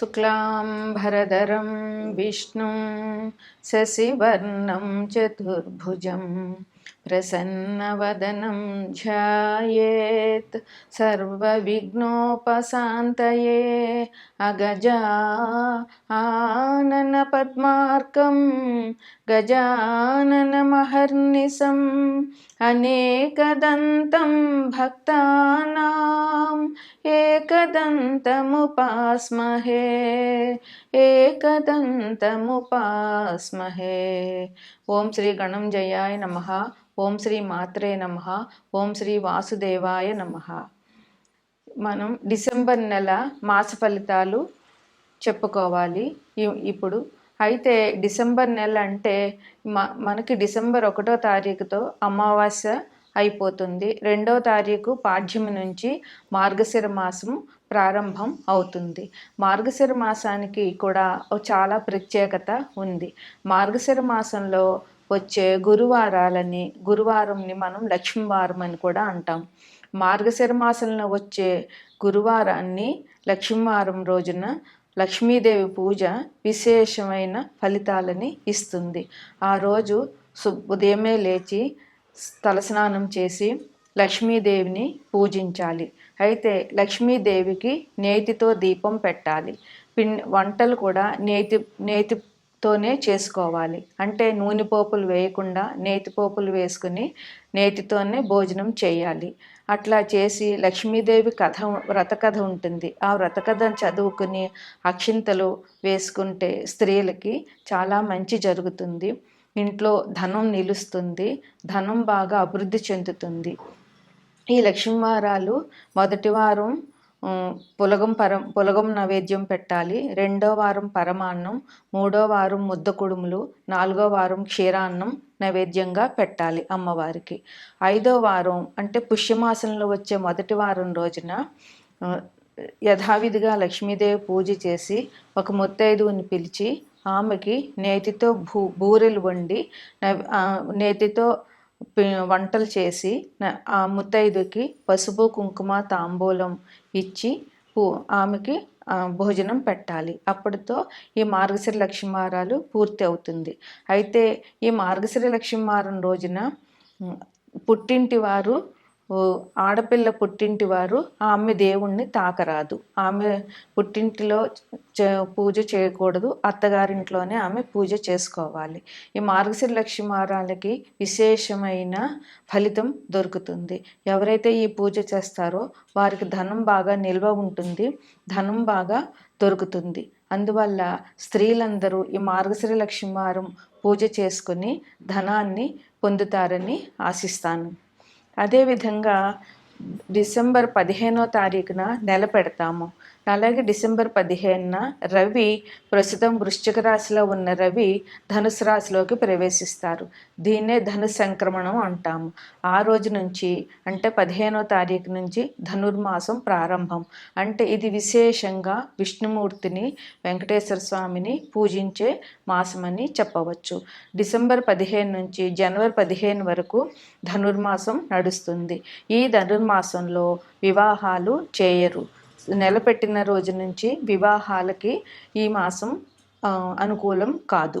शुक्लाम्भरधरं विष्णुं शशिवर्णं चतुर्भुजं प्रसन्नवदनं ध्यायेत् सर्वविघ्नोपशान्तये अगजा आननपद्मार्कं गजाननमहर्निशम् अनेकदन्तं भक्तानाम् एकदन्तमुपास्महे एकदन्तमुपास्महे ॐ श्रीगणं जयाय नमः ఓం శ్రీ మాత్రే నమ. ఓం శ్రీ వాసుదేవాయ నమ. మనం డిసెంబర్ నెల మాస ఫలితాలు చెప్పుకోవాలి. ఇ- ఇప్పుడు అయితే డిసెంబర్ నెల అంటే మ మనకి డిసెంబర్ ఒకటో తారీఖుతో అమావాస్య అయిపోతుంది. రెండో తారీఖు పాఠ్యమి నుంచి మార్గశిర మాసం ప్రారంభం అవుతుంది. మార్గశిర మాసానికి కూడా చాలా ప్రత్యేకత ఉంది. మార్గశిర మాసంలో వచ్చే గురువారాలని గురువారంని మనం లక్ష్మీవారం అని కూడా అంటాం. మార్గశిర మాసంలో వచ్చే గురువారాన్ని లక్ష్మీవారం రోజున లక్ష్మీదేవి పూజ విశేషమైన ఫలితాలని ఇస్తుంది. ఆ రోజు సు ఉదయమే లేచి తలస్నానం చేసి లక్ష్మీదేవిని పూజించాలి. అయితే లక్ష్మీదేవికి నేతితో దీపం పెట్టాలి. పిన్ వంటలు కూడా నేతి నేతి తోనే చేసుకోవాలి. అంటే నూనె పోపులు వేయకుండా నేతి పోపులు వేసుకుని నేతితోనే భోజనం చేయాలి. అట్లా చేసి లక్ష్మీదేవి కథ వ్రతకథ ఉంటుంది. ఆ వ్రతకథ చదువుకుని అక్షింతలు వేసుకుంటే స్త్రీలకి చాలా మంచి జరుగుతుంది. ఇంట్లో ధనం నిలుస్తుంది. ధనం బాగా అభివృద్ధి చెందుతుంది. ఈ లక్ష్మీవారాలు మొదటి వారం పులగం పరం పులగం నైవేద్యం పెట్టాలి. రెండో వారం పరమాన్నం మూడో వారం ముద్ద కుడుములు నాలుగో వారం క్షీరాన్నం నైవేద్యంగా పెట్టాలి అమ్మవారికి. ఐదో వారం అంటే పుష్యమాసంలో వచ్చే మొదటి వారం రోజున యథావిధిగా లక్ష్మీదేవి పూజ చేసి ఒక ముత్తైదువుని పిలిచి ఆమెకి నేతితో భూ బూరెలు వండి నేతితో వంటలు చేసి ఆ ముత్తైదుకి పసుపు కుంకుమ తాంబూలం ఇచ్చి పూ ఆమెకి భోజనం పెట్టాలి. అప్పటితో ఈ మార్గశిర లక్ష్మీవారాలు పూర్తి అవుతుంది. అయితే ఈ మార్గశిర లక్ష్మీవారం రోజున పుట్టింటి వారు ఆడపిల్ల పుట్టింటి వారు ఆమె దేవుణ్ణి తాకరాదు. ఆమె పుట్టింటిలో చే- పూజ చేయకూడదు. అత్తగారింట్లోనే ఆమె పూజ చేసుకోవాలి. ఈ మార్గశిర లక్ష్మీవారాలకి విశేషమైన ఫలితం దొరుకుతుంది. ఎవరైతే ఈ పూజ చేస్తారో వారికి ధనం బాగా నిల్వ ఉంటుంది. ధనం బాగా దొరుకుతుంది. అందువల్ల స్త్రీలందరూ ఈ మార్గశిర లక్ష్మీవారం పూజ చేసుకుని ధనాన్ని పొందుతారని ఆశిస్తాను. అదేవిధంగా డిసెంబర్ పదిహేనో తారీఖున నెల పెడతాము. అలాగే డిసెంబర్ పదిహేనున రవి ప్రస్తుతం వృశ్చిక రాశిలో ఉన్న రవి ధనుసు రాశిలోకి ప్రవేశిస్తారు. దీన్నే ధను సంక్రమణం అంటాము. ఆ రోజు నుంచి అంటే పదిహేనో తారీఖు నుంచి ధనుర్మాసం ప్రారంభం. అంటే ఇది విశేషంగా విష్ణుమూర్తిని వెంకటేశ్వర స్వామిని పూజించే మాసమని చెప్పవచ్చు. డిసెంబర్ పదిహేను నుంచి జనవరి పదిహేను వరకు ధనుర్మాసం నడుస్తుంది. ఈ ధనుర్మాసంలో వివాహాలు చేయరు. నెల పెట్టిన రోజు నుంచి వివాహాలకి ఈ మాసం అనుకూలం కాదు.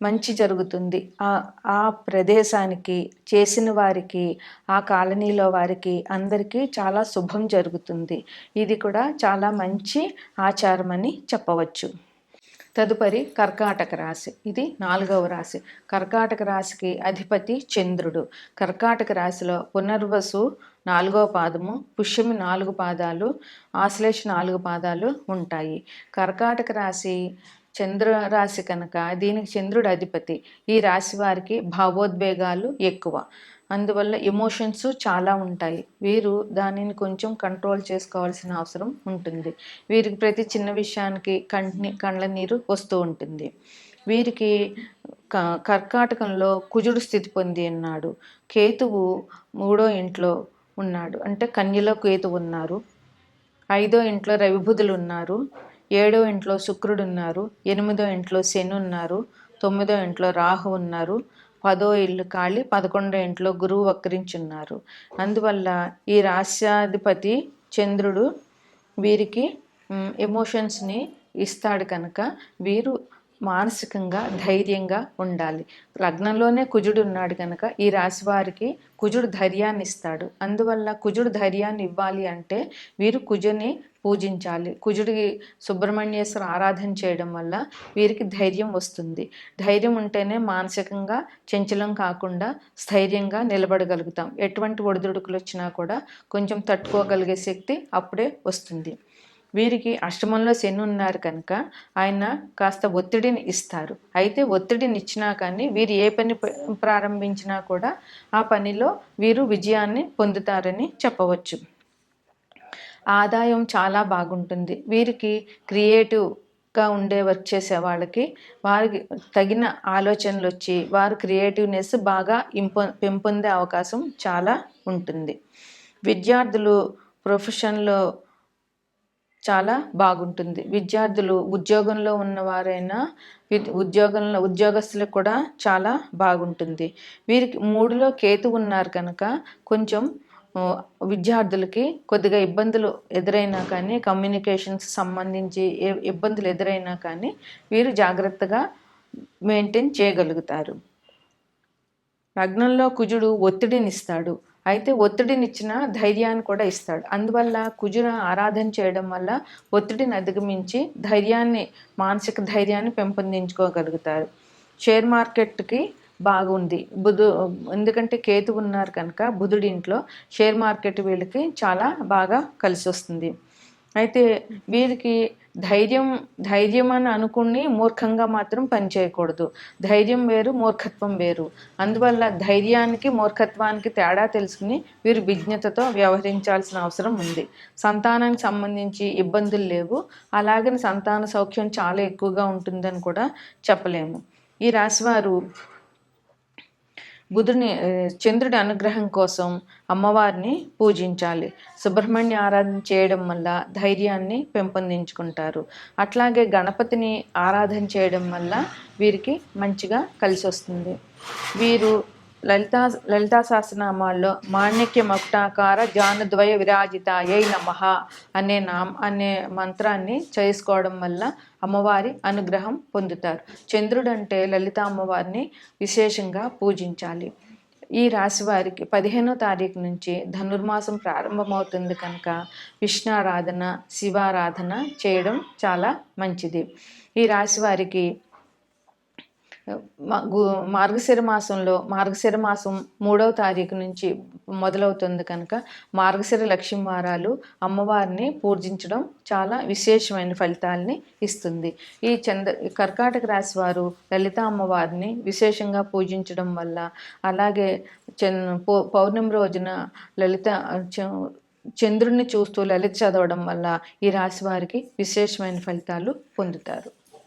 మంచి జరుగుతుంది. ఆ ఆ ప్రదేశానికి చేసిన వారికి ఆ కాలనీలో వారికి అందరికీ చాలా శుభం జరుగుతుంది. ఇది కూడా చాలా మంచి ఆచారం అని చెప్పవచ్చు. తదుపరి కర్కాటక రాశి. ఇది నాలుగవ రాశి. కర్కాటక రాశికి అధిపతి చంద్రుడు. కర్కాటక రాశిలో పునర్వసు నాలుగవ పాదము పుష్యమి నాలుగు పాదాలు ఆశ్లేష నాలుగు పాదాలు ఉంటాయి. కర్కాటక రాశి చంద్ర రాశి కనుక దీనికి చంద్రుడు అధిపతి. ఈ రాశి వారికి భావోద్వేగాలు ఎక్కువ. అందువల్ల ఎమోషన్స్ చాలా ఉంటాయి. వీరు దానిని కొంచెం కంట్రోల్ చేసుకోవాల్సిన అవసరం ఉంటుంది. వీరికి ప్రతి చిన్న విషయానికి కంటి కండ్ల నీరు వస్తూ ఉంటుంది. వీరికి కర్కాటకంలో కుజుడు స్థితి పొంది ఉన్నాడు కేతువు మూడో ఇంట్లో ఉన్నాడు. అంటే కన్యలో కేతువు ఉన్నారు. ఐదో ఇంట్లో రవిబుధులు ఉన్నారు. ఏడో ఇంట్లో శుక్రుడు ఉన్నారు ఎనిమిదో ఇంట్లో శని ఉన్నారు తొమ్మిదో ఇంట్లో రాహు ఉన్నారు పదో ఇల్లు ఖాళీ పదకొండో ఇంట్లో గురువు వక్రించున్నారు. అందువల్ల ఈ రాశ్యాధిపతి చంద్రుడు వీరికి ఎమోషన్స్ని ఇస్తాడు కనుక వీరు మానసికంగా ధైర్యంగా ఉండాలి. లగ్నంలోనే కుజుడు ఉన్నాడు కనుక ఈ రాశి వారికి కుజుడు ధైర్యాన్ని ఇస్తాడు అందువల్ల కుజుడు ధైర్యాన్ని ఇవ్వాలి అంటే వీరు కుజుని పూజించాలి. కుజుడికి సుబ్రహ్మణ్యేశ్వర ఆరాధన చేయడం వల్ల వీరికి ధైర్యం వస్తుంది. ధైర్యం ఉంటేనే మానసికంగా చంచలం కాకుండా స్థైర్యంగా నిలబడగలుగుతాం. ఎటువంటి ఒడిదుడుకులు వచ్చినా కూడా కొంచెం తట్టుకోగలిగే శక్తి అప్పుడే వస్తుంది. వీరికి అష్టమంలో శని ఉన్నారు కనుక ఆయన కాస్త ఒత్తిడిని ఇస్తారు. అయితే ఒత్తిడిని ఇచ్చినా కానీ వీరు ఏ పని ప్రారంభించినా కూడా ఆ పనిలో వీరు విజయాన్ని పొందుతారని చెప్పవచ్చు. ఆదాయం చాలా బాగుంటుంది. వీరికి క్రియేటివ్గా ఉండే వర్క్ చేసే వాళ్ళకి వారికి తగిన ఆలోచనలు వచ్చి వారు క్రియేటివ్నెస్ బాగా ఇంపొ పెంపొందే అవకాశం చాలా ఉంటుంది. విద్యార్థులు ప్రొఫెషన్లో చాలా బాగుంటుంది. విద్యార్థులు ఉద్యోగంలో ఉన్నవారైనా ఉద్యోగంలో ఉద్యోగస్తులకు కూడా చాలా బాగుంటుంది. వీరికి మూడులో కేతు ఉన్నారు కనుక కొంచెం విద్యార్థులకి కొద్దిగా ఇబ్బందులు ఎదురైనా కానీ కమ్యూనికేషన్స్ సంబంధించి ఏ ఇబ్బందులు ఎదురైనా కానీ వీరు జాగ్రత్తగా మెయింటైన్ చేయగలుగుతారు. లగ్నంలో కుజుడు ఒత్తిడినిస్తాడు. అయితే ఒత్తిడినిచ్చిన ధైర్యాన్ని కూడా ఇస్తాడు. అందువల్ల కుజున ఆరాధన చేయడం వల్ల ఒత్తిడిని అధిగమించి ధైర్యాన్ని మానసిక ధైర్యాన్ని పెంపొందించుకోగలుగుతారు. షేర్ మార్కెట్కి బాగుంది. బుధు ఎందుకంటే కేతు ఉన్నారు కనుక బుధుడి ఇంట్లో షేర్ మార్కెట్ వీళ్ళకి చాలా బాగా కలిసి వస్తుంది అయితే వీరికి ధైర్యం ధైర్యం అని అనుకుని మూర్ఖంగా మాత్రం పనిచేయకూడదు. ధైర్యం వేరు మూర్ఖత్వం వేరు. అందువల్ల ధైర్యానికి మూర్ఖత్వానికి తేడా తెలుసుకుని వీరు విజ్ఞతతో వ్యవహరించాల్సిన అవసరం ఉంది. సంతానానికి సంబంధించి ఇబ్బందులు లేవు. అలాగని సంతాన సౌఖ్యం చాలా ఎక్కువగా ఉంటుందని కూడా చెప్పలేము. ఈ రాశివారు బుధుని చంద్రుడి అనుగ్రహం కోసం అమ్మవారిని పూజించాలి. సుబ్రహ్మణ్య ఆరాధన చేయడం వల్ల ధైర్యాన్ని పెంపొందించుకుంటారు. అట్లాగే గణపతిని ఆరాధన చేయడం వల్ల వీరికి మంచిగా కలిసి వస్తుంది వీరు లలితా లలితా సహస్రనామాల్లో మాణిక్య మకుటాకార జానుద్వయ విరాజిత ఏ నమ అనే నామ అనే మంత్రాన్ని చేసుకోవడం వల్ల అమ్మవారి అనుగ్రహం పొందుతారు. చంద్రుడంటే లలిత అమ్మవారిని విశేషంగా పూజించాలి. ఈ రాశి వారికి పదిహేనో తారీఖు నుంచి ధనుర్మాసం ప్రారంభమవుతుంది కనుక విష్ణారాధన శివారాధన చేయడం చాలా మంచిది. ఈ రాశి వారికి మార్గశిర మాసంలో మార్గశిర మాసం మూడవ తారీఖు నుంచి మొదలవుతుంది కనుక మార్గశిర లక్ష్మీ వారాలు అమ్మవారిని పూజించడం చాలా విశేషమైన ఫలితాలని ఇస్తుంది. ఈ చంద్ర కర్కాటక రాశి వారు లలిత అమ్మవారిని విశేషంగా పూజించడం వల్ల అలాగే పౌర్ణమి రోజున లలిత చంద్రుడిని చూస్తూ లలిత చదవడం వల్ల ఈ రాశి వారికి విశేషమైన ఫలితాలు పొందుతారు.